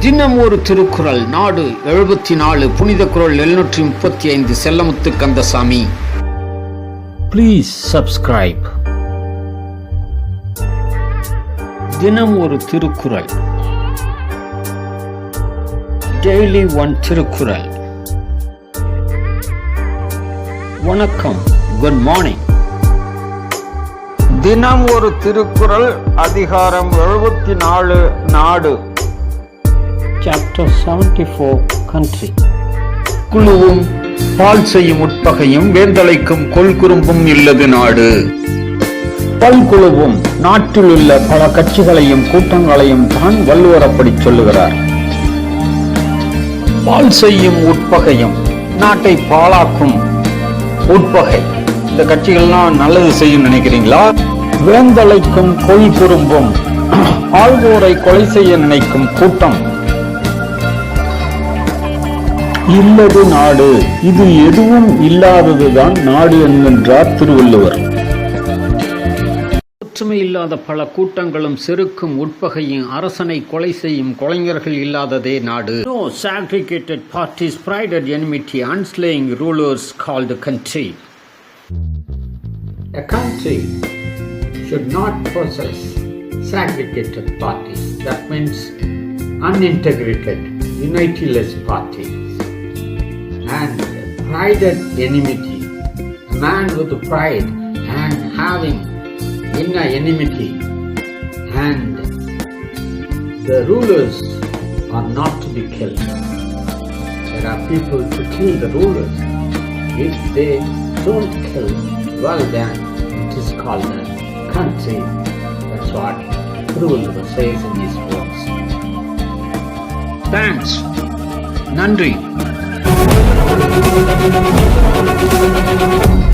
தினம் ஒரு திருக்குறள். நாடு எழுபத்தி நாலு புனித குரல் எழுநூற்றி முப்பத்தி ஐந்து செல்லமுத்து கந்தசாமி. ப்ளீஸ் சப்ஸ்கிரைப் தினம் ஒரு திருக்குறள். Daily one Thirukkural. வணக்கம் குட் மார்னிங். தினம் ஒரு திருக்குறள் அதிகாரம் எழுபத்தி நாலு நாடு. சாப்டர் செவன்டி ஃபோர் கண்ட்ரி குழுவும் பால் செய்யும் உட்பகையும் வேந்தலைக்கும் கொள்குறும்பும் இல்லது நாடு. பல்குழுவும் நாட்டில் உள்ள பல கட்சிகளையும் கூட்டங்களையும் தான் வள்ளுவர் அப்படி சொல்லுகிறார். பால் செய்யும் உட்பகையும் நாட்டை பாழாக்கும் உட்பகை. இந்த கட்சிகள்லாம் நல்லது செய்யும் நினைக்கிறீங்களா? வேந்தலைக்கும் கொய் குறும்பும் ஆள்வோரை கொலை செய்ய நினைக்கும் கூட்டம். இல்லது நாடு இது எதுவும் இல்லாததுதான் நாடு என்கின்றார் திருவள்ளுவர் ஒற்றுமை இல்லாத பல கூட்டங்களும் செருக்கும் உட்பகையும் அரசனை கொலை செய்யும் கொலைஞர்கள் இல்லாததே நாடு no segregated parties pride enmity unslaying rulers called a country a country should not possess segregated parties that means unintegrated unityless parties neither enmity, man with pride and having inner enmity, and the rulers are not to be killed. There are people to kill the rulers. If they don't kill, well then it is called a country. That's what ruler says in his words. Thanks. Nandri. thank you